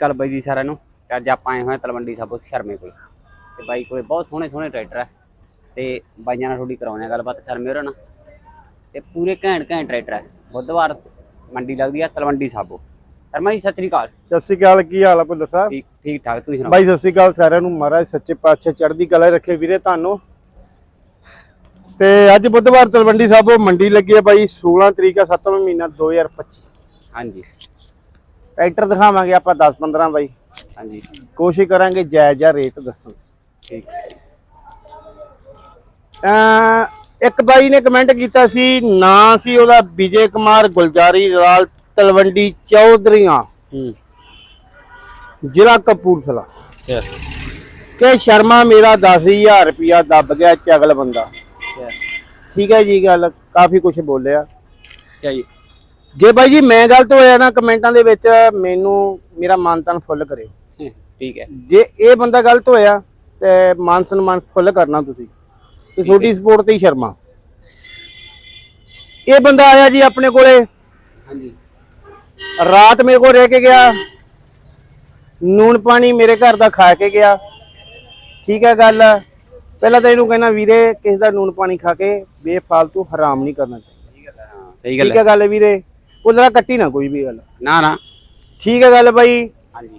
ਕੱਲ ਬਾਈ ਜੀ ਸਾਰਿਆਂ ਨੂੰ ਤੇ ਅੱਜ ਆਪਾਂ ਆਏ ਹੋਏ ਤਲਵੰਡੀ ਸਾਬੋ ਸ਼ਰਮੇ ਕੋਲ। ਤੇ ਬਾਈ ਕੋਲੇ ਬਹੁਤ ਸੋਹਣੇ ਸੋਹਣੇ ਟਰੈਕਟਰ ਹੈ ਤੇ ਬਾਈਆਂ ਨਾਲ ਥੋੜੀ ਕਰਾਉਣੇ ਆ ਗੱਲਬਾਤ ਸ਼ਰਮੇ ਹੋਰਾਂ ਨਾਲ। ਤੇ ਪੂਰੇ ਘੈਂਟ ਘੈਂਟ ਟਰੈਕਟਰ ਹੈ ਬੁੱਧਵਾਰ ਮੰਡੀ ਲੱਗਦੀ ਹੈ ਤਲਵੰਡੀ ਸਾਬੋ। ਸ਼ਰਮਾ ਜੀ ਸਤਿ ਸ੍ਰੀ ਅਕਾਲ। ਸਤਿ ਸ਼੍ਰੀ ਅਕਾਲ ਕੀ ਹਾਲ ਆ ਭੁੱਲਰ ਸਾਹਿਬ? ਠੀਕ ਠੀਕ ਠਾਕ ਤੁਸੀਂ ਸੁਣਾਓ? ਬਾਈ ਸਤਿ ਸ਼੍ਰੀ ਅਕਾਲ ਸਾਰਿਆਂ ਨੂੰ। ਮਹਾਰਾਜ ਸੱਚੇ ਪਾਤਸ਼ਾਹ ਚੜ੍ਹਦੀ ਕਲਾ ਰੱਖੇ ਵੀਰੇ ਤੁਹਾਨੂੰ। ਤੇ ਅੱਜ ਬੁੱਧਵਾਰ ਤਲਵੰਡੀ ਸਾਹਿਬੋਂ ਮੰਡੀ ਲੱਗੀ ਹੈ ਬਾਈ 16 ਤਰੀਕ ਆ 7ਵਾਂ ਮਹੀਨਾ 2025 ਹਾਂਜੀ। ਟਰੈਕਟਰ ਦਿਖਾਵਾਂਗੇ ਆਪਾਂ 10 15 ਬਾਈ। ਹਾਂਜੀ। ਕੋਸ਼ਿਸ਼ ਕਰਾਂਗੇ ਜਾਇਜ਼ ਜਿਹਾ ਰੇਟ ਠੀਕ। ਅਹ ਇੱਕ ਬਾਈ ਨੇ ਕਮੈਂਟ ਕੀਤਾ ਸੀ ਨਾਂ ਸੀ ਉਹਦਾ ਵਿਜੇ ਕੁਮਾਰ ਗੁਲਜਾਰੀ ਲਾਲ ਤਲਵੰਡੀ ਚੌਧਰੀਆਂ। ਜ਼ਿਲ੍ਹਾ ਕਪੂਰਥਲਾ। ਕਿ ਸ਼ਰਮਾ ਮੇਰਾ 10000 ਰੁਪਿਆ ਦੱਬ ਗਿਆ ਚਗਲ ਬੰਦਾ। ਠੀਕ ਹੈ ਜੀ ਗੱਲ ਕਾਫੀ ਕੁਝ ਬੋਲਿਆ। ਚਾਹੀ ਜੇ ਬਾਈ ਜੀ ਮੈਂ ਗਲਤ ਹੋਇਆ ਨਾ ਕਮੈਂਟਾਂ ਦੇ ਵਿੱਚ ਮੈਨੂੰ ਮੇਰਾ ਮਾਨ ਤਾਨ ਫੁੱਲ ਕਰਿਓ। ਠੀਕ ਹੈ। ਜੇ ਇਹ ਬੰਦਾ ਗਲਤ ਹੋਇਆ ਤੇ ਮਾਨ ਸਨਮਾਨ ਫੁੱਲ ਕਰਨਾ ਤੁਸੀਂ। ਤੇ ਤੁਹਾਡੀ ਸਪੋਰਟ ਤੇ ਹੀ ਸ਼ਰਮਾ। ਇਹ ਬੰਦਾ ਆਇਆ ਜੀ ਆਪਣੇ ਕੋਲੇ। ਹਾਂਜੀ। ਰਾਤ ਮੇਰੇ ਕੋਲ ਰਹਿ ਕੇ ਗਿਆ। ਨੂਨ ਪਾਣੀ ਮੇਰੇ ਘਰ ਦਾ ਖਾ ਕੇ ਗਿਆ। ਠੀਕ ਹੈ ਗੱਲ। ਪਹਿਲਾਂ ਤਾਂ ਇਹਨੂੰ ਕਹਿਣਾ ਵੀਰੇ ਕਿਸੇ ਦਾ ਨੂਨ ਪਾਣੀ ਖਾ ਕੇ ਬੇਫਾਲਤੂ ਹਰਾਮ ਨਹੀਂ ਕਰਨਾ ਚਾਹੀਦਾ। ਹਾਂ ਸਹੀ ਗੱਲ ਠੀਕ ਹੈ ਹੈ ਗੱਲ ਵੀਰੇ। ਉਹ ਜਰਾ ਕੱਟੀ ਨਾ ਕੋਈ ਵੀ ਗੱਲ। ਨਾ ਨਾ। ਠੀਕ ਹੈ ਗੱਲ ਬਾਈ।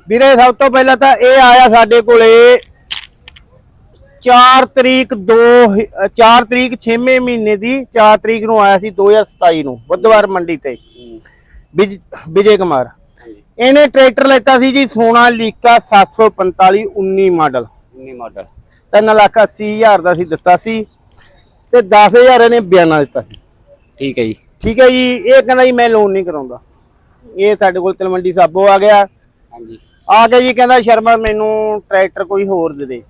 ਵੀਰੇ ਸਭ ਤੋਂ ਪਹਿਲਾਂ ਤਾਂ ਇਹ ਆਇਆ ਸਾਡੇ ਕੋਲੇ 4 ਤਰੀਕ 2 4 ਤਰੀਕ 6ਵੇਂ ਮਹੀਨੇ ਦੀ 4 ਤਰੀਕ ਨੂੰ ਆਇਆ ਸੀ 2027 ਨੂੰ ਬੁੱਧਵਾਰ ਮੰਡੀ ਤੇ। ਵਿਜ- ਕੁਮਾਰ। ਇਹਨੇ ਟਰੈਕਟਰ ਲੈਤਾ ਸੀ ਜੀ Sonalika 745 19 model. 19 model. 3 lakh 80 ਹਜ਼ਾਰ ਦਾ ਸੀ ਦਿੱਤਾ ਸੀ ਤੇ 10000 ਇਹਨੇ ਬਿਆਨਾ ਦਿੱਤਾ ਸੀ। ਠੀਕ ਹੈ ਜੀ। ਠੀਕ ਹੈ ਜੀ ਇਹ ਕਹਿੰਦਾ ਜੀ ਮੈਂ ਲੋਨ ਨਹੀਂ ਕਰਾਉਂਦਾ। ਇਹ ਸਾਡੇ ਕੋਲ ਤਲਵੰਡੀ ਸਾਬੋ ਆ ਗਿਆ। ਹਾਂਜੀ। ਆ ਕੇ ਜੀ ਕਹਿੰਦਾ ਸ਼ਰਮਾ ਮੈਨੂੰ ਟਰੈਕਟਰ ਕੋਈ ਹੋਰ ਦੇ ਦੇ।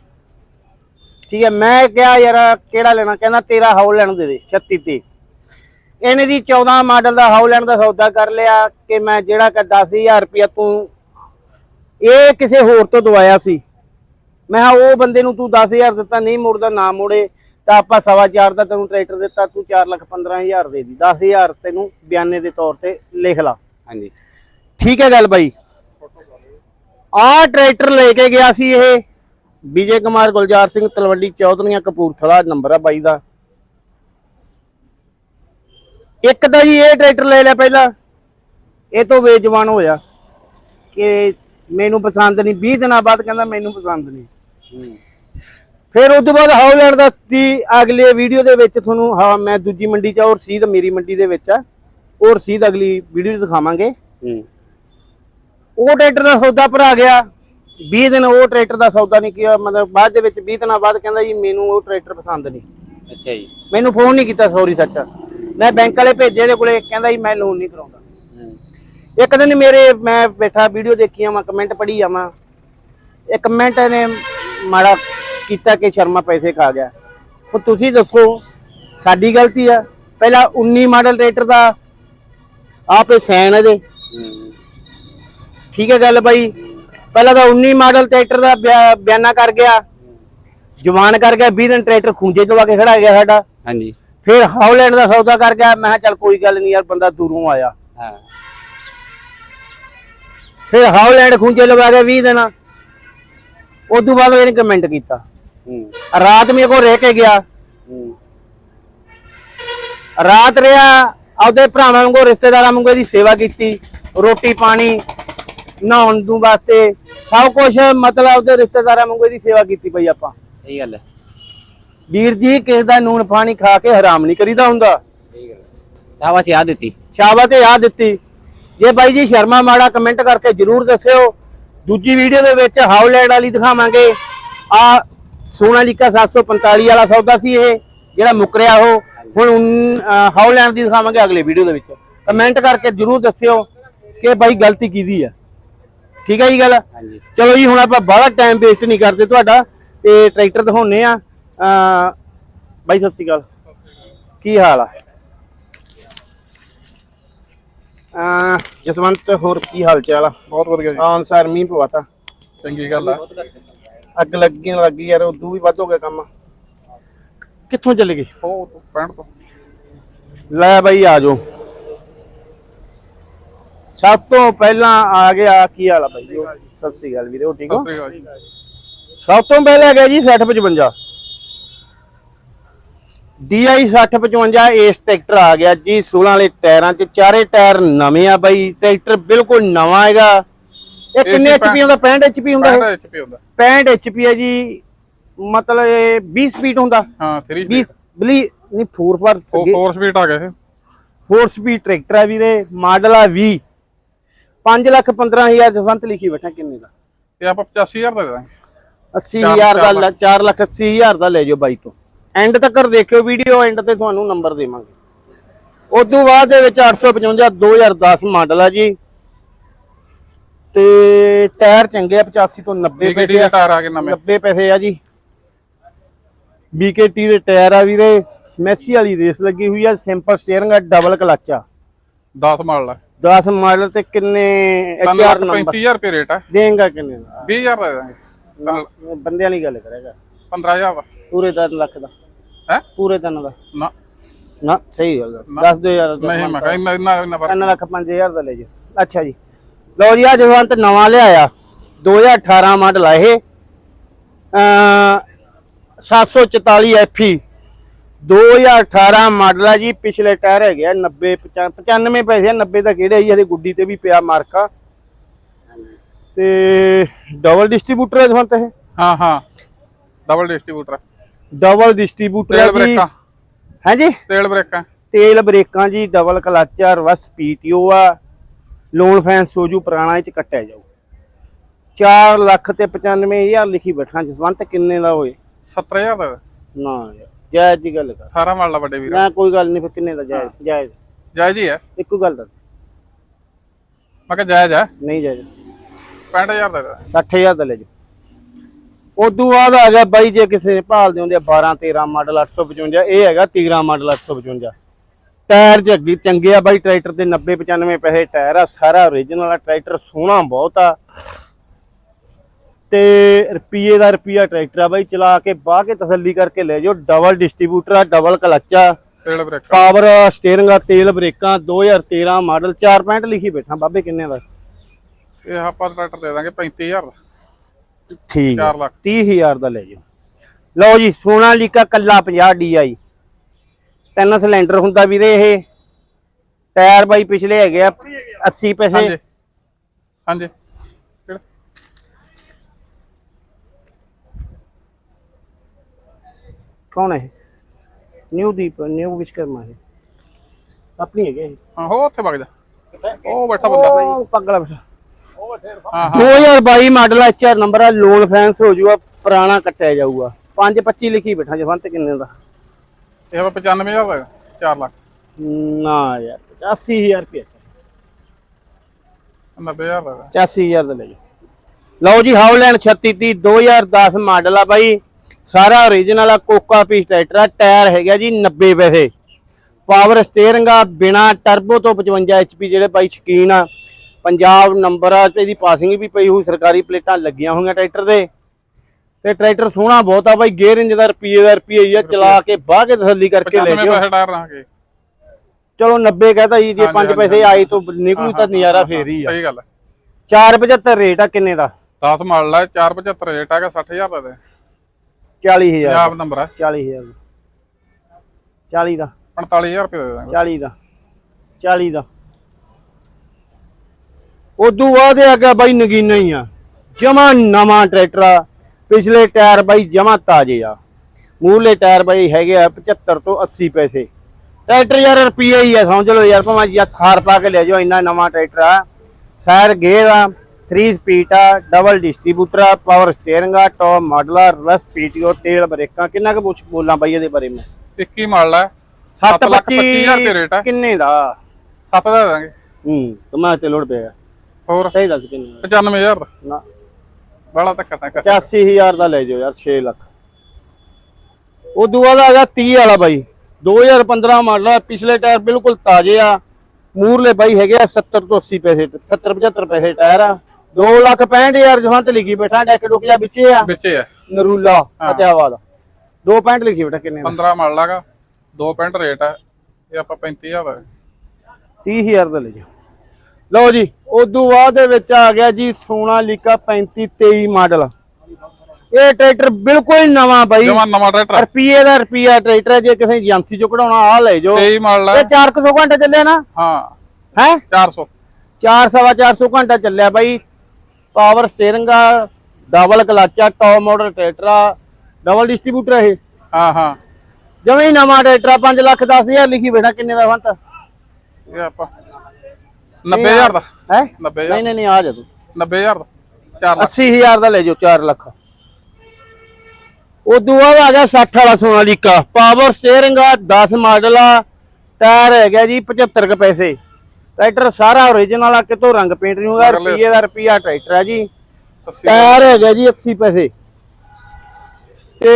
ਠੀਕ ਹੈ ਮੈਂ ਕਿਹਾ ਯਾਰ ਕਿਹੜਾ ਲੈਣਾ? ਕਹਿੰਦਾ ਤੇਰਾ ਹਾਊਲੈਂਡ ਦੇ ਦੇ 36 ਤੇ। ਇਹਨੇ ਜੀ 14 ਮਾਡਲ ਦਾ ਹਾਊਲੈਂਡ ਦਾ ਸੌਦਾ ਕਰ ਲਿਆ ਕਿ ਮੈਂ ਜਿਹੜਾ ਕਿ 10000 ਰੁਪਇਆ ਤੂੰ ਇਹ ਕਿਸੇ ਹੋਰ ਤੋਂ ਦਵਾਇਆ ਸੀ। ਮੈਂ ਉਹ ਬੰਦੇ ਨੂੰ ਤੂੰ 10000 ਦਿੱਤਾ ਨਹੀਂ ਮੁੜਦਾ ਨਾ ਮੋੜੇ। ਤਾਂ ਆਪਾਂ ਸਵਾ ਚਾਰ ਦਾ ਤੈਨੂੰ ਟਰੈਕਟਰ ਦਿੱਤਾ ਤੂੰ 4 ਲੱਖ 15000 ਦੇ ਦੀ 10000 ਤੈਨੂੰ ਬਿਆਨੇ ਦੇ ਤੌਰ ਤੇ ਲਿਖ ਲਾ। ਹਾਂਜੀ। ਠੀਕ ਹੈ ਗੱਲ ਬਾਈ। ਆਹ ਟਰੈਕਟਰ ਲੈ ਕੇ ਗਿਆ ਸੀ ਇਹ ਵਿਜੇ ਕੁਮਾਰ ਗੁਲਜ਼ਾਰ ਸਿੰਘ ਤਲਵੰਡੀ ਚੌਧਰੀਆਂ ਕਪੂਰਥਲਾ ਨੰਬਰ ਆ ਬਾਈ ਦਾ। ਇੱਕ ਤਾਂ ਜੀ ਇਹ ਟਰੈਕਟਰ ਲੈ ਲਿਆ ਪਹਿਲਾਂ। ਇਹ ਤੋਂ ਬੇਜਵਾਨ ਹੋਇਆ ਕਿ ਮੈਨੂੰ ਪਸੰਦ ਨਹੀਂ। 20 ਦਿਨਾਂ ਬਾਅਦ ਕਹਿੰਦਾ ਮੈਨੂੰ ਪਸੰਦ ਨਹੀਂ। ਫਿਰ ਉਸ ਤੋਂ ਬਾਅਦ ਹਾਊਲੈਂਡ ਦਾ ਦੀ ਅਗਲੇ ਵੀਡੀਓ ਦੇ ਵਿੱਚ ਤੁਹਾਨੂੰ ਹਾਂ ਮੈਂ ਦੂਜੀ ਮੰਡੀ 'ਚ ਔਰ ਰਸੀਦ ਮੇਰੀ ਮੰਡੀ ਦੇ ਵਿੱਚ ਆ। ਉਹ ਰਸੀਦ ਅਗਲੀ ਵੀਡੀਓ 'ਚ ਦਿਖਾਵਾਂਗੇ। ਹੂੰ। ਉਹ ਟਰੈਕਟਰ ਦਾ ਸੌਦਾ ਭਰਾ ਗਿਆ। 20 ਦਿਨ ਉਹ ਟਰੈਕਟਰ ਦਾ ਸੌਦਾ ਨਹੀਂ ਕੀਤਾ ਮਤਲਬ ਬਾਅਦ ਦੇ ਵਿੱਚ 20 ਦਿਨਾਂ ਬਾਅਦ ਕਹਿੰਦਾ ਜੀ ਮੈਨੂੰ ਉਹ ਟਰੈਕਟਰ ਪਸੰਦ ਨਹੀਂ। ਅੱਛਾ ਜੀ। ਮੈਨੂੰ ਫੋਨ ਨਹੀਂ ਕੀਤਾ ਸੌਰੀ ਸੱਚ। ਮੈਂ ਬੈਂਕ ਵਾਲੇ ਭੇਜੇ ਦੇ ਕੋਲੇ ਕਹਿੰਦਾ ਜੀ ਮੈਂ ਲੋਨ ਨਹੀਂ ਕਰਾਉਂਦਾ। ਹੂੰ। ਇੱਕ ਦਿਨ ਮੇਰੇ ਮੈਂ ਬੈਠਾ ਵੀਡੀਓ ਦੇਖੀ ਆਵਾਂ ਕਮੈਂਟ ਪੜ੍ਹੀ ਜਾਵਾਂ ਇਹ ਕਮੈਂਟ ਨੇ ਮਾੜਾ ਕੀਤਾ ਕਿ ਸ਼ਰਮਾ ਪੈਸੇ ਖਾ ਗਿਆ। ਉਹ ਤੁਸੀਂ ਦੱਸੋ ਸਾਡੀ ਗਲਤੀ ਆ। ਪਹਿਲਾਂ 19 ਮਾਡਲ ਟਰੈਕਟਰ ਦਾ ਆਪੇ ਸੈਨ ਇਹਦੇ। ਠੀਕ ਹੈ ਗੱਲ ਬਾਈ? ਪਹਿਲਾਂ ਤਾਂ 19 ਮਾਡਲ ਟਰੈਕਟਰ ਦਾ ਬਿਆ- ਬਿਆਨਾ ਕਰ ਗਿਆ। ਜਵਾਨ ਕਰ ਗਿਆ 20 ਦਿਨ ਟਰੈਕਟਰ ਖੂੰਜੇ ਚਵਾ ਕੇ ਖੜਾ ਗਿਆ ਸਾਡਾ। ਹਾਂਜੀ। ਫਿਰ ਹਾਊਲੈਂਡ ਦਾ ਸੌਦਾ ਕਰ ਗਿਆ। ਮੈਂ ਕਿਹਾ ਚੱਲ ਕੋਈ ਗੱਲ ਨਹੀਂ ਯਾਰ ਬੰਦਾ ਦੂਰੋਂ ਆਇਆ। ਹਾਂ। ਫਿਰ ਹਾਊਲੈਂਡ ਖੂੰਜੇ ਲਵਾ ਗਿਆ 20 ਦਿਨ। ਉਸ ਤੋਂ ਬਾਅਦ ਇਹਨੇ ਕਮੈਂਟ ਕੀਤਾ। ਰਾਤ ਮੇਰੇ ਕੋਲ ਰਹਿ ਕੇ ਗਿਆ। ਰਾਤ ਰਿਹਾ ਆਪਦੇ ਭਰਾਵਾਂ ਵਾਂਗੂ ਰਿਸ਼ਤੇਦਾਰਾਂ ਵਾਂਗੂ ਇਹਦੀ ਸੇਵਾ ਕੀਤੀ। ਰੋਟੀ ਪਾਣੀ ਨਹਾਉਣ ਨੂੰ ਵਾਸਤੇ। ਸਭ ਕੁਝ ਮਤਲਬ ਉਹਦੇ ਰਿਸ਼ਤੇਦਾਰਾਂ ਵਾਂਗੂ ਇਹਦੀ ਸੇਵਾ ਕੀਤੀ ਪਈ ਆਪਾਂ। ਸਹੀ ਗੱਲ ਹੈ। ਵੀਰ ਜੀ ਕਿਸੇ ਦਾ ਨੂਨ ਪਾਣੀ ਖਾ ਕੇ ਹਰਾਮ ਨਹੀਂ ਕਰੀਦਾ ਹੁੰਦਾ। ਸਹੀ ਗੱਲ ਹੈ। ਸਾਵਾ ਸੀ ਆ ਦਿੱਤੀ। ਸ਼ਾਬਾਸ਼ ਤੇ ਯਾਦ ਦਿੱਤੀ। ਜੇ ਬਾਈ ਜੀ ਸ਼ਰਮਾ ਮਾੜਾ ਕਮੈਂਟ ਕਰਕੇ ਜਰੂਰ ਦੱਸਿਓ। ਦੂਜੀ ਵੀਡੀਓ ਦੇ ਵਿੱਚ ਹਾਊਲੈਂਡ ਵਾਲੀ ਦਿਖਾਵਾਂਗੇ। ਆ ਸੋਨਾਲੀਕਾ 745 ਵਾਲਾ ਸੌਦਾ ਸੀ ਇਹ ਜਿਹੜਾ ਮੁੱਕਰਿਆ ਉਹ। ਹੁਣ ਹਾਊਲੈਂਡ ਦੀ ਦਿਖਾਵਾਂਗੇ ਅਗਲੇ ਵੀਡੀਓ ਦੇ ਵਿੱਚ। ਕਮੈਂਟ ਕਰਕੇ ਜਰੂਰ ਦੱਸਿਓ ਕਿ ਬਾਈ ਗਲਤੀ ਕਿਹਦੀ ਆ। ਠੀਕ ਹੈ ਜੀ ਗੱਲ? ਚਲੋ ਜੀ ਹੁਣ ਆਪਾਂ ਬਾਹਲਾ ਟਾਈਮ ਵੇਸਟ ਨਹੀਂ ਕਰਦੇ ਤੁਹਾਡਾ ਤੇ ਟਰੈਕਟਰ ਦਿਖਾਉਨੇ ਆ। ਬਾਈ ਸਤਿ ਸ਼੍ਰੀ ਅਕਾਲ। ਕੀ ਹਾਲ ਆ? ਅਹ ਜਸਵੰਤ ਹੋਰ ਕੀ ਹਾਲ ਚਾਲ ਆ? ਬਹੁਤ ਵਧੀਆ ਜੀ। ਹਾਂ ਸਰ ਮੀਂਹ ਪਵਾਤਾ ਚੰਗੀ ਗੱਲ ਆ। ਅੱਗ ਲੱਗੀ ਨੂੰ ਲੱਗੀ ਯਾਰ ਉਦੋਂ ਵੀ ਵੱਧ ਹੋ ਗਿਆ ਕੰਮ। ਕਿੱਥੋਂ ਚੱਲੇ ਗਏ? ਉਹ ਤੋਂ 65 ਤੋਂ। ਲੈ ਬਾਈ ਆ ਜਾਓ। ਸਭ ਤੋਂ ਪਹਿਲਾਂ ਆ ਗਿਆ ਕੀ ਹਾਲ ਆ ਬਾਈ? ਸਤਿ ਸ੍ਰੀ ਅਕਾਲ ਵੀਰੇ ਹੋ ਠੀਕ ਹੋ? ਜੀ। ਸਭ ਤੋਂ ਪਹਿਲਾਂ ਹੈਗਾ ਜੀ 6055 DI 6055 ਇਸ ਟਰੈਕਟਰ ਆ ਗਿਆ ਜੀ 16 ਵਾਲੇ ਟਾਇਰਾਂ 'ਚ। ਚਾਰੇ ਟਾਇਰ ਨਵੇਂ ਆ ਬਾਈ ਟਰੈਕਟਰ ਬਿਲਕੁਲ ਨਵਾਂ ਹੈਗਾ। ਇਹ ਕਿੰਨੇ HP ਹੁੰਦਾ? 65 HP ਹੁੰਦਾ ਇਹ? 65 HP ਹੁੰਦਾ। 65 HP ਹੈ ਜੀ ਮਤਲਬ ਇਹ 20 ਸਪੀਡ ਹੁੰਦਾ। ਹਾਂ 3 20 ਬਲੀ ਨਹੀਂ 4 ਪਰ ਉਹ 4 ਸਪੀਡ ਆ ਗਏ ਇਹ। 4 ਸਪੀਡ ਟਰੈਕਟਰ ਹੈ ਵੀਰੇ ਮਾਡਲ ਆ 20 5 ਲੱਖ 15000 ਜਸਵੰਤ ਲਿਖੀ ਬੈਠਾ ਕਿੰਨੇ ਦਾ? ਇਹ ਆਪਾਂ 85000 ਦਾ ਦੇ ਦਾਂਗੇ। 80000 ਦਾ 4 ਲੱਖ 80000 ਦਾ ਲੈ ਜਾਓ ਬਾਈ ਤੋਂ। ਐਂਡ ਤੱਕ ਦੇਖਿਓ ਵੀਡੀਓ ਐਂਡ ਤੇ ਤੁਹਾਨੂੰ ਨੰਬਰ ਦੇਵਾਂਗੇ। ਉਸ ਤੋਂ ਬਾਅਦ ਦੇ ਵਿੱਚ 855 2010 ਮਾਡਲ ਆ ਜੀ। ਤੇ ਟਾਇਰ ਚੰਗੇ ਆ 85 ਤੋਂ 90 BKT ਪੈਸੇ ਦੇ ਟਾਇਰ ਆ ਗਏ ਨਵੇਂ। 90 ਪੈਸੇ ਆ ਜੀ। BKT ਦੇ ਟਾਇਰ ਆ ਵੀਰੇ ਮੈਸੀ ਵਾਲੀ ਰੇਸ ਲੱਗੀ ਹੋਈ ਆ ਸਿੰਪਲ ਸਟੀਅਰਿੰਗ ਆ ਡਬਲ ਕਲਚ ਆ। 10 ਮਾਡਲ ਆ। 10 ਮਾਡਲ ਤੇ ਕਿੰਨੇ ਲੱਖ ਨੰਬਰ। 35000 ਰੁਪਏ ਰੇਟ ਆ। ਦੇਂਗਾ ਕਿੰਨੇ ਦਾ? 20000 ਦਾ ਦੇ ਦਾਂਗੇ। ਬੰਦਿਆਂ ਵਾਲੀ ਗੱਲ ਕਰੇਗਾ। 15000 ਦਾ। ਪੂਰੇ 3 ਲੱਖ ਦਾ। ਹੈ? ਪੂਰੇ 3 ਦਾ ਨਾ। ਨਾ ਸਹੀ ਗੱਲ ਦੱਸ ਦੱਸ ਦਿਓ ਯਾਰ। ਨਹੀਂ ਮੈਂ ਕਿਹਾ ਇੰਨਾ ਇੰਨਾ ਇੰਨਾ ਫ਼ਰਕ 3 ਲੱਖ 5000 ਦਾ ਲੈ ਜੀ ਅੱਛਾ ਜੀ। ਲਓ ਜੀ ਆ ਜਸਵੰਤ ਨਵਾਂ ਲਿਆਇਆ। 2018 ਮਾਡਲ ਆ ਇਹ। ਅ 744 ਐਫਈ 2018 ਮਾਡਲ ਆ ਜੀ ਪਿਛਲੇ ਟਾਇਰ ਹੈਗੇ ਆ 90 95 ਪੈਸੇ ਆ 90 ਦਾ ਕਿਹੜੇ ਜੀ ਇਹਦੇ ਗੁੱਡੀ ਤੇ ਵੀ ਪਿਆ ਮਾਰਕਾ। ਤੇ ਡਬਲ ਡਿਸਟ੍ਰੀਬਿਊਟਰ ਹੈ ਜਸਵੰਤ ਇਹ। ਹਾਂ ਹਾਂ। ਡਬਲ ਡਿਸਟ੍ਰੀਬਿਊਟਰ ਡਬਲ ਡਿਸਟ੍ਰੀਬਿਊਟਰ ਹੈ ਜੀ। ਬ੍ਰੇਕਾਂ। ਹਾਂਜੀ ਤੇਲ ਬ੍ਰੇਕਾਂ। ਤੇਲ ਬ੍ਰੇਕਾਂ ਜੀ ਡਬਲ ਕਲਚ ਆ ਰਿਵਰਸ ਪੀਟੀਓ ਆ। ਲੋਨ ਫੈਂਸ ਸੋਜੂ ਪੁਰਾਣਾ ਇਹ ਚ ਕੱਟਿਆ ਜਾਊ। 4 ਲੱਖ ਤੇ 95000 ਲਿਖੀ ਬੈਠਾ ਜਸਵੰਤ ਕਿੰਨੇ ਦਾ ਹੋਏ? 70000 ਦਾ। ਨਾ ਜਾਇਜ਼ ਦੀ ਗੱਲ ਕਰ। 18 ਮਾਡਲ ਆ ਵੱਡੇ ਵੀਰ। ਨਾ ਕੋਈ ਗੱਲ ਨਹੀਂ ਫਿਰ ਕਿੰਨੇ ਦਾ? ਜਾਇਜ਼ ਜਾਇਜ਼। ਜਾਇਜ਼ ਹੀ ਹੈ। ਇੱਕੋ ਗੱਲ ਦੱਸ। ਮੈਂ ਕਿਹਾ ਜਾਇਜ਼ ਹੈ। ਨਹੀਂ ਜਾਇਜ਼। 65000 ਦਾ ਦੇ ਦਾਂਗੇ। 60000 ਦਾ ਲੈ ਜਾ ਉਦੋਂ ਬਾਅਦ ਆ ਗਿਆ ਬਾਈ ਜੇ ਕਿਸੇ ਨੇ ਭਾਲਦੇ ਹੁੰਦੇ ਆ 12 13 ਮਾਡਲ 855 ਇਹ ਹੈਗਾ 13 ਮਾਡਲ 855 ਟਾਇਰ ਜੱਗੀ ਚੰਗੇ ਆ ਬਾਈ ਟਰੈਕਟਰ ਦੇ 90 95 ਪੈਸੇ ਟਾਇਰ ਆ ਸਾਰਾ ਓਰੀਜਨਲ ਆ ਟਰੈਕਟਰ ਸੋਹਣਾ ਬਹੁਤ ਆ। ਤੇ ਰੁਪਈਏ ਦਾ ਰੁਪਈਆ ਟਰੈਕਟਰ ਆ ਬਾਈ ਚਲਾ ਕੇ ਬਾਹ ਕੇ ਤਸੱਲੀ ਕਰਕੇ ਲੈ ਜਾਓ। ਡਬਲ ਡਿਸਟ੍ਰੀਬਿਊਟਰ ਆ ਡਬਲ ਕਲਚ ਆ। ਤੇਲ ਬ੍ਰੇਕਾਂ ਪਾਵਰ ਸਟੀਅਰਿੰਗ ਆ ਤੇਲ ਬ੍ਰੇਕਾਂ 2013 ਮਾਡਲ 465 ਲਿਖੀ ਬੈਠਾ ਬਾਬੇ ਕਿੰਨੇ ਦਾ? ਇਹ ਆਪਾਂ ਟਰੈਕਟਰ ਦੇ ਦਾਂਗੇ 35000 ਦਾ। ਠੀਕ ਆ 4 ਲੱਖ। 30000 ਦਾ ਲੈ ਜਾਓ। ਲਓ ਜੀ ਸੋਨਾਲੀਕਾ ਕੱਲਾ 50 DI ਤਿੰਨ ਸਿਲੰਡਰ ਹੁੰਦਾ ਵੀਰੇ ਇਹ। ਟਾਇਰ ਬਾਈ ਪਿਛਲੇ ਹੈਗੇ ਆ 80 ਪੈਸੇ। ਹਾਂਜੀ। ਹਾਂਜੀ। ਕੌਣ ਹੈ? ਨਿਊ ਦੀਪ ਨਿਊ ਵਿਸ਼ਕਰਮਾ ਹੈ। ਆਪਣੀ ਹੈਗੇ ਹਾਂ ਹੋ ਉੱਥੇ ਵਗ ਜਾ। ਉਹ ਬੈਠਾ ਬੰਦਾ। ਉਹ ਪਗਲਾ ਬੈਠਾ। ਹਾਂ ਹਾਂ। 2022 ਮਾਡਲ ਐਚਆਰ ਨੰਬਰ ਆ ਲੋਨ ਫੈਂਸ ਹੋ ਜਾਊਗਾ ਪੁਰਾਣਾ ਕੱਟਿਆ ਜਾਊਗਾ। 525 ਲਿਖੀ ਬੈਠਾ ਜਵੰਤ ਕਿੰਨੇ ਦਾ। ਇਹ ਆਪਾਂ 95000 ਦਾ 4 ਲੱਖ। ਨਾ ਯਾਰ 85000 ਰੁਪਏ 90000 ਦਾ। 85000 ਦਾ ਲੈ ਜਾਓ ਲਓ ਜੀ ਹਾਉਲੈਂਡ 3630 2010 ਮਾਡਲ ਆ ਬਾਈ। ਸਾਰਾ ਓਰੀਜਨਲ ਆ ਕੋਕਾ ਪੀਸ ਟਰੈਕਟਰ ਆ ਟਾਇਰ ਹੈਗਾ ਜੀ 90 ਪੈਸੇ। ਪਾਵਰ ਸਟੀਅਰਿੰਗ ਆ ਬਿਨਾ ਟਰਬੋ ਤੋਂ 55 ਐਚਪੀ ਜਿਹੜੇ ਬਾਈ ਸ਼ਕੀਨ ਆ। ਪੰਜਾਬ ਨੰਬਰ ਆ ਤੇ ਇਹਦੀ ਪਾਸਿੰਗ ਵੀ ਪਈ ਹੋਈ ਸਰਕਾਰੀ ਪਲੇਟਾਂ ਲੱਗੀਆਂ ਹੋਈਆਂ ਟਰੈਕਟਰ ਦੇ। ਤੇ ਟਰੈਕਟਰ ਸੋਹਣਾ ਬਹੁਤ ਆ ਬਾਈ ਗੇਅਰ ਇੰਜ ਦਾ ਰੁਪਈਏ ਦਾ ਰੁਪਈਆ ਹੀ ਆ ਚਲਾ ਕੇ ਬਾਹ ਕੇ ਤਸੱਲੀ ਕਰਕੇ ਲੈ 95 ਜਾਓ ਪੈਸੇ ਚਲੋ 90 ਕਹਤਾ ਜੀ ਜੇ ਹਾਂਜੀ, 5 ਹਾਂਜੀ, ਪੈਸੇ। ਆਏ ਤਾਂ ਨਿਕਲੂ ਤਾਂ ਨਜ਼ਾਰਾ ਫੇਰ ਹੀ ਆ। ਸਹੀ ਗੱਲ ਹੈ। 475 ਰੇਟ ਆ ਕਿੰਨੇ ਦਾ? 10 ਮਾਡਲ ਹੈ 475 ਰੇਟ ਹੈਗਾ 60000 ਦਾ ਦੇ? 40000 ਪੰਜਾਬ ਨੰਬਰ ਹੈ। 40000 40 ਦਾ। 45000 ਰੁਪਏ ਦੇ ਦਾਂਗੇ। 40 ਦਾ। 40 ਦਾ। ਉਦੋਂ ਬਾਅਦ ਇਹ ਅੱਗੇ ਬਾਈ ਨਗੀਨਾ ਹੀ ਆ। ਜਮਾ ਨਵਾਂ ਟਰੈਕਟਰ ਆ। ਪਿਛਲੇ ਟਾਇਰ ਬਾਈ ਜਮਾ ਤਾਜ਼ੇ ਆ। ਮੂਹਰਲੇ ਟਾਇਰ ਬਾਈ ਹੈਗੇ ਆ 75 ਤੋਂ 80 ਪੈਸੇ। ਟਰੈਕਟਰ ਯਾਰ ਰੁਪਈਆ ਹੀ ਆ ਸਮਝ ਲਓ ਯਾਰ ਭਾਵੇਂ ਜੀ ਸਾਰ ਪਾ ਕੇ ਲੈ ਜਾਓ ਇੰਨਾ ਨਵਾਂ ਟਰੈਕਟਰ ਆ। ਸਾਇਰ ਗੇਅਰ ਆ 3 ਸਪੀਡ ਆ ਡਬਲ ਡਿਸਟ੍ਰੀਬਿਊਟਰ ਆ ਪਾਵਰ ਸਟੀਅਰਿੰਗ ਆ ਟੌਪ ਮਾਡਲ ਆ ਰਸ ਪੀਟੀਓ ਤੇਲ ਬ੍ਰੇਕਾਂ ਕਿੰਨਾ ਕੁ ਪੁੱਛ ਬੋਲਾਂ ਬਾਈ ਇਹਦੇ ਬਾਰੇ ਮੈਂ? 21 ਮਾਡਲ ਹੈ 7 ਲੱਖ ਪੱਚੀ ਹਜ਼ਾਰ ਰੁਪਏ ਰੇਟ ਆ। ਕਿੰਨੇ ਦਾ? 7 ਦਾ ਦੇ ਦਾਂਗੇ। ਹੂੰ ਤੁਮਾ ਤੇ ਲੋੜ ਪਿਆ। ਹੋਰ? ਸਹੀ ਦੱਸ ਕਿੰਨੇ ਦਾ? 95000 ਦਾ ਨਾ। ਬੜਾ ਧੱਕਾ ਤੱਕ 85000 ਦਾ ਲੈ ਜਾਓ ਯਾਰ 6 ਲੱਖ। ਉਹ ਦੂਆ ਦਾ ਹੈਗਾ 30 ਵਾਲਾ ਬਾਈ। 2015 ਮਾਡਲ ਆ ਪਿਛਲੇ ਟਾਇਰ ਬਿਲਕੁਲ ਤਾਜ਼ੇ ਆ। ਮੂਰਲੇ ਬਾਈ ਹੈਗੇ ਆ 70 ਤੋਂ 80 ਪੈਸੇ 70 75 ਪੈਸੇ ਟਾਇਰ ਆ। 2 ਲੱਖ 65000 ਜਹਾਂ ਤੇ ਲਿਖੀ ਬੈਠਾ ਡੈਕ ਡੁਕ ਜਾ ਵਿੱਚੇ ਆ। ਵਿੱਚ ਹੈ ਨਰੂਲਾ ਫਤਿਆਬਾਦ। 2.65 ਲਿਖੀ ਬੈਠਾ ਕਿੰਨੇ ਦਾ? 15 ਮਾਡਲ ਹੈਗਾ 2 ਪੈਂਟ ਰੇਟ ਹੈ ਇਹ ਆਪਾਂ 35000 ਦਾ। 30000 ਦਾ ਲੈ ਜਾਓ। ਲਓ ਜੀ ਉਦੋਂ ਬਾਅਦ ਦੇ ਵਿੱਚ ਆ ਗਿਆ ਜੀ ਸੋਨਾਲੀਕਾ 3523 ਮਾਡਲ। ਇਹ ਟਰੈਕਟਰ ਬਿਲਕੁਲ ਨਵਾਂ ਬਾਈ। ਜਮਾ ਨਵਾਂ ਟਰੈਕਟਰ ਹੈ। ਰੁਪਈਏ ਦਾ ਰੁਪਈਆ ਟਰੈਕਟਰ ਹੈ ਜੇ ਕਿਸੇ ਏਜੰਸੀ ਚੋਂ ਕਢਾਉਣਾ ਆ ਲੈ ਜਾਓ। 23 ਮਾਡਲ ਹੈ ਇਹ 400 ਘੰਟਾ ਚੱਲਿਆ ਨਾ? ਹਾਂ। ਹੈ? 400 4 ਸਵਾ 400 ਘੰਟਾ ਚੱਲਿਆ ਬਾਈ। ਪਾਵਰ ਸਟੀਅਰਿੰਗ ਆ ਡਬਲ ਕਲਾਚਾ ਟੌਪ ਮਾਡਲ ਟਰੈਕਟਰ ਆ ਡਬਲ ਡਿਸਟ੍ਰੀਬਿਊਟਰ ਇਹ। ਹਾਂ ਹਾਂ। ਜਵੇਂ ਹੀ ਨਵਾਂ ਟਰੈਕਟਰ ਆ 5 ਲੱਖ 10000 ਲਿਖੀ ਬੈਠਾ ਕਿੰਨੇ ਦਾ ਫੰਤ ਇਹ ਆਪਾਂ 90000 ਦਾ। ਹੈ? 90000 ਨਹੀਂ ਨਹੀਂ ਨਹੀਂ ਆ ਜਾ ਤੂੰ। 90000 ਦਾ। 4 ਲੱਖ। 80000 ਦਾ ਲੈ ਜਾਓ 4 ਲੱਖ। ਉਦੋਂ ਬਾਅਦ ਆ ਗਿਆ 60 ਵਾਲਾ ਸੋਨਾਲੀਕਾ ਪਾਵਰ ਸਟੀਅਰਿੰਗ ਆ 10 ਮਾਡਲ ਆ ਟਾਇਰ ਹੈਗਾ ਜੀ 75 ਕ ਪੈਸੇ। ਟਰੈਕਟਰ ਸਾਰਾ ਓਰੀਜਨਲ ਆ ਕਿਤੋਂ ਰੰਗ ਪੇਂਟ ਨਹੀਂ ਹੋਗਾ ਮਗਰਲੇ- ਰੁਪਈਏ ਦਾ ਰੁਪਈਆ ਟਰੈਕਟਰ ਆ ਜੀ। 80 ਟਾਇਰ ਹੈਗਾ ਜੀ 80 ਪੈਸੇ। ਤੇ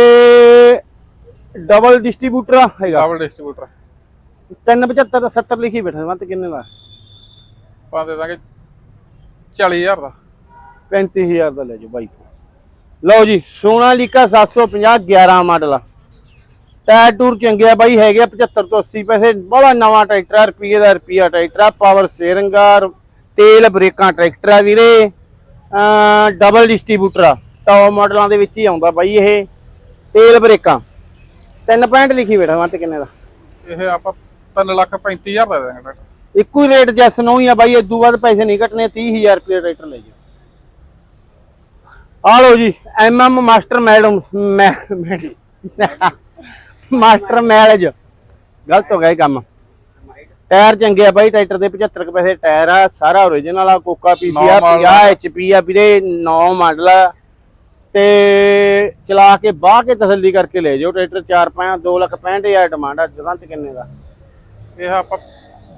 ਡਬਲ ਡਿਸਟ੍ਰੀਬਿਊਟਰ ਹੈਗਾ। ਡਬਲ ਡਿਸਟ੍ਰੀਬਿਊਟਰ 375 70 ਲਿਖੀ ਬੈਠਾ ਮਤ ਕਿੰਨੇ ਦਾ? ਆਪਾਂ ਦੇ ਦਾਂਗੇ 40000 ਦਾ। 35000 ਦਾ ਲੈ ਜਾਓ ਬਾਈ ਲਓ ਜੀ ਸੋਨਾਲੀਕਾ 750 11 ਮਾਡਲ ਆ। ਟਾਇਰ ਟੂਰ ਚੰਗੇ ਆ ਬਾਈ ਹੈਗੇ ਆ 75 ਤੋਂ 80 ਪੈਸੇ। ਬੜਾ ਨਵਾਂ ਟਰੈਕਟਰ ਆ ਰੁਪਈਏ ਦਾ ਰੁਪਈਆ ਟਰੈਕਟਰ ਆ ਪਾਵਰ ਸਟੀਅਰਿੰਗ ਆ ਤੇਲ ਬ੍ਰੇਕਾਂ ਟਰੈਕਟਰ ਆ ਵੀਰੇ। ਡਬਲ ਡਿਸਟ੍ਰੀਬਿਊਟਰ ਆ। ਟੌਪ ਮਾਡਲਾਂ ਦੇ ਵਿੱਚ ਹੀ ਆਉਂਦਾ ਬਾਈ ਇਹ। ਤੇਲ ਬ੍ਰੇਕਾਂ। 3 ਪੁਆਇੰਟ ਲਿਖੀ ਬੈਠਾ ਮਤ ਕਿੰਨੇ ਦਾ? ਇਹ ਆਪਾਂ 3 ਲੱਖ 35000 ਦਾ ਦੇ ਦਾਂਗੇ ਟਰੈਕਟਰ। ਇੱਕੋ ਹੀ ਰੇਟ ਜੈਸ ਨੂੰ ਹੀ ਆ ਬਾਈ ਇਦੋਂ ਬਾਅਦ ਪੈਸੇ ਨਹੀਂ ਘਟਨੇ 30000 ਰੁਪਏ ਟਰੈਕਟਰ ਲੈ ਜਾਓ। ਆ ਲਓ ਜੀ ਐਮਐਮ ਮਾਸਟਰ ਮੈਡਮ ਮਾਸਟਰ ਮੈਲਜ ਗਲਤ ਹੋ ਗਿਆ ਇਹ ਕੰਮ। ਟਾਇਰ ਚੰਗੇ ਆ ਬਾਈ ਟਰੈਕਟਰ ਦੇ 75 ਕੁ ਪੈਸੇ ਟਾਇਰ ਆ ਸਾਰਾ ਓਰੀਜਨਲ ਆ ਕੋਕਾ ਪੀਸੀ ਆ ਨੌਂ model 50 ਐਚਪੀ ਆ ਵੀਰੇ 9 ਮਾਡਲ ਆ। ਤੇ ਚਲਾ ਕੇ ਬਾਹ ਕੇ ਤਸੱਲੀ ਕਰਕੇ ਲੈ ਜਾਓ। ਟਰੈਕਟਰ 4 5 2 ਲੱਖ 65000 ਡਿਮਾਂਡ ਆ ਜਗ੍ਹਾ ਤੇ ਕਿੰਨੇ ਦਾ? ਇਹ ਆਪਾਂ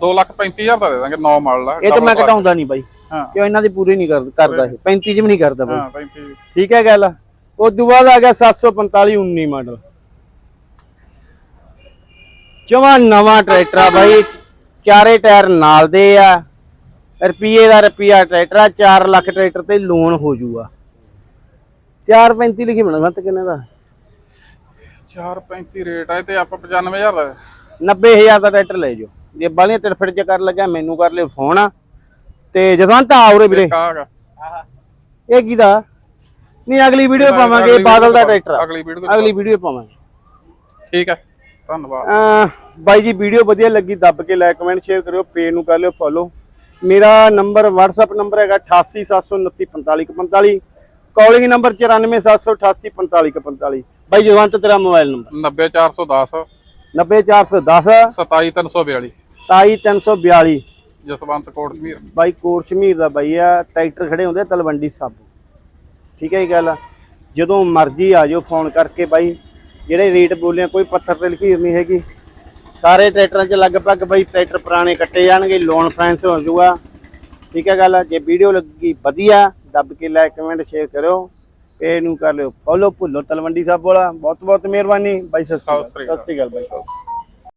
2 ਲੱਖ 35000 ਦਾ ਦੇ ਦਾਂਗੇ 9 ਮਾਡਲ ਆ ਇਹ ਤਾਂ ਮੈਂ ਘਟਾਉਂਦਾ ਨਹੀਂ ਬਾਈ। ਹਾਂ। ਕਿਉਂ ਇਹਨਾਂ ਦੀ ਪੂਰੀ ਨਹੀਂ ਕਰ- ਕਰਦਾ ਇਹ? 35 ਚ ਵੀ ਨਹੀਂ ਕਰਦਾ ਬਾਈ। ਹਾਂ 35 ਠੀਕ ਹੈ ਗੱਲ। ਉਸ ਤੋਂ ਬਾਅਦ ਆ ਗਿਆ 745 19 ਮਾਡਲ। ਜਮਾ ਨਵਾਂ ਟਰੈਕਟਰ ਆ ਬਾਈ। ਚਾਰੇ ਟਾਇਰ ਨਾਲ ਦੇ ਆ। ਰੁਪਈਏ ਦਾ ਰੁਪਈਆ ਟਰੈਕਟਰ ਆ 4 ਲੱਖ ਟਰੈਕਟਰ ਤੇ ਲੋਨ ਹੋ ਜੂਗਾ। 435 ਲਿਖੀ ਬਣਾ ਮਤ ਕਿੰਨੇ ਦਾ? 435 ਰੇਟ ਆ ਤੇ ਆਪਾਂ 95000 ਦਾ। 90000 ਦਾ ਟਰੈਕਟਰ ਲੈ ਜਾਓ। ਜੇ ਬਾਲੀਆਂ ਤੜਫੜ ਚ ਕਰ ਲੱਗਾ ਮੈਨੂੰ ਕਰ ਲਿਓ ਫੋਨ ਤੇ ਜਸਵੰਤ ਆ ਉਰੇ ਵੀਰੇ। ਕਾਗਾ ਇਹ ਕਿਹਦਾ ਨਹੀਂ ਅਗਲੀ ਵੀਡੀਓ ਪਾਵਾਂਗੇ ਬਾਦਲ ਦਾ ਟਰੈਕਟਰ। ਅਗਲੀ ਵੀਡੀਓ ਅਗਲੀ ਵੀਡੀਓ ਪਾਵਾਂਗੇ। ਠੀਕ ਹੈ ਧੰਨਵਾਦ। ਬਾਈ ਜੀ ਵੀਡੀਓ ਵਧੀਆ ਲੱਗੀ ਦੱਬ ਕੇ ਲਾਈਕ ਕਮੈਂਟ ਸ਼ੇਅਰ ਕਰਿਓ ਪੇਜ ਨੂੰ ਕਰ ਲਿਓ ਫੋਲੋ ਮੇਰਾ ਨੰਬਰ WhatsApp ਨੰਬਰ ਹੈਗਾ 8879454545 ਕਾਲਿੰਗ ਨੰਬਰ 9478844545 ਬਾਈ ਜਵੰਤ ਤੇਰਾ ਮੋਬਾਈਲ ਨੰਬਰ 90410 90410 27342 27342 ਜਸਵੰਤ ਕੋਟ ਬਾਈ ਕੋਟ ਸ਼ਮੀਰ ਦਾ ਬਾਈ ਆ ਟਰੈਕਟਰ ਖੜੇ ਹੁੰਦੇ ਤਲਵੰਡੀ ਸਾਬੋ। ਠੀਕ ਹੈ ਇਹ ਗੱਲ? ਜਦੋਂ ਮਰਜ਼ੀ ਆ ਜਾਓ ਫੋਨ ਕਰਕੇ ਬਾਈ। ਜਿਹੜੇ ਰੇਟ ਬੋਲਿਆ ਕੋਈ ਪੱਥਰ ਤੇ ਲਕੀਰ ਨਹੀਂ ਹੈਗੀ। ਸਾਰੇ ਟਰੈਕਟਰਾਂ 'ਚ ਲਗਭਗ ਬਾਈ ਟਰੈਕਟਰ ਪੁਰਾਣੇ ਕੱਟੇ ਜਾਣਗੇ ਲੋਨ ਫਾਈਨੈਂਸ ਹੋ ਜਾਊਗਾ। ਠੀਕ ਹੈ ਗੱਲ? ਜੇ ਵੀਡੀਓ ਲੱਗੀ ਵਧੀਆ ਦੱਬ ਕੇ ਲਾਈਕ ਕਮੈਂਟ ਸ਼ੇਅਰ ਕਰਿਓ। ਇਹ ਨੂੰ ਕਰ ਲਿਓ। ਫੋਲੋ ਭੁੱਲੋ ਤਲਵੰਡੀ ਸਾਹਿਬ ਵਾਲਾ। ਬਹੁਤ ਬਹੁਤ ਮਿਹਰਬਾਨੀ। ਬਾਈ ਸਤਿ ਸ਼੍ਰੀ ਅਕਾਲ। ਸਤਿ ਸ਼੍ਰੀ ਅਕਾਲ ਬਾਈ।